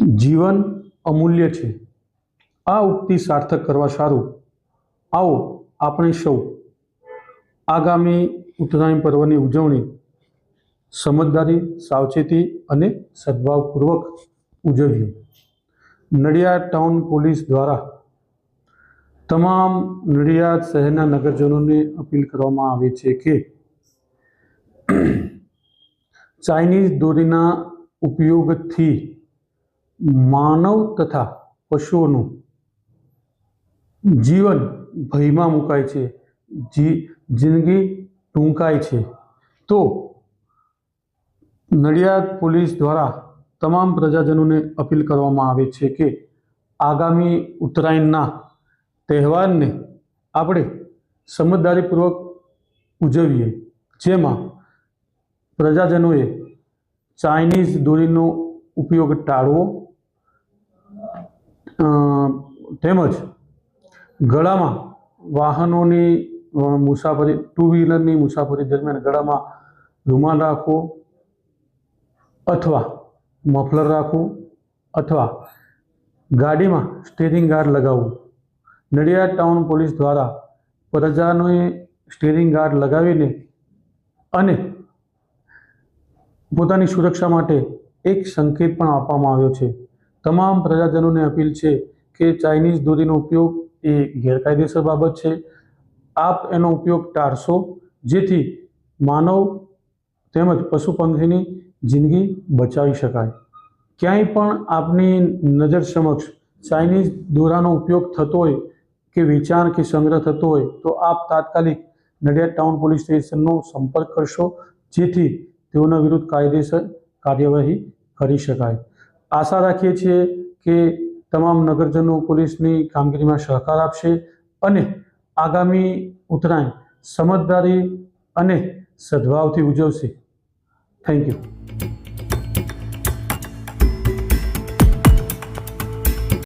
જીવન અમૂલ્ય છે. આ ઉક્તિ સાર્થક કરવા સારું. આવો, આપણે સૌ આગામી ઉત્તરાયણ પર્વની ઉજવણી સમજદારી, સાવચેતી અને સદભાવપૂર્વક ઉજવીએ. નડિયાદ ટાઉન પોલીસ દ્વારા તમામ નડિયાદ શહેરના નગરજનોને અપીલ કરવામાં આવે છે કે ચાઇનીઝ દોરીના ઉપયોગથી માનવ તથા પશુઓનું જીવન ભયમાં મુકાય છે, જી, જિંદગી ટૂંકાય છે. તો નડિયાદ પોલીસ દ્વારા તમામ પ્રજાજનોને અપીલ કરવામાં આવે છે કે આગામી ઉત્તરાયણના તહેવારને આપણે સમજદારીપૂર્વક ઉજવીએ, જેમાં પ્રજાજનોએ ચાઇનીઝ દોરીનો ઉપયોગ ટાળવો તેમજ ગળામાં વાહનોની મુસાફરી ટુ વ્હીલરની મુસાફરી દરમિયાન ગળામાં રૂમાલ રાખવો અથવા મફલર રાખવું અથવા ગાડીમાં સ્ટેરિંગ ગાર્ડ લગાવવું. નડિયાદ ટાઉન પોલીસ દ્વારા પ્રજાને સ્ટેરિંગ ગાર્ડ લગાવીને અને પોતાની સુરક્ષા માટે એક સંકેત પણ આપવામાં આવ્યો છે. તમામ પ્રજાજનોને અપીલ છે કે ચાઇનીઝ દોરીનો ઉપયોગ એ ગેરકાયદેસર બાબત છે. આપ એનો ઉપયોગ ટાળશો, જેથી માનવ તેમજ પશુ પંખીની જિંદગી બચાવી શકાય. ક્યાંય પણ આપની નજર સમક્ષ ચાઇનીઝ દોરાનો ઉપયોગ થતો હોય કે વેચાણ કે સંગ્રહ થતો હોય, તો આપ તાત્કાલિક નડિયાદ ટાઉન પોલીસ સ્ટેશનનો સંપર્ક કરશો, જેથી તેઓના વિરુદ્ધ કાયદેસર કાર્યવાહી કરી શકાય. આશા રાખીએ છીએ કે તમામ નગરજનો પોલીસની કામગીરીમાં સહકાર આપશે અને આગામી ઉત્તરાયણ સમજદારી અને સદભાવથી ઉજવશે. Thank you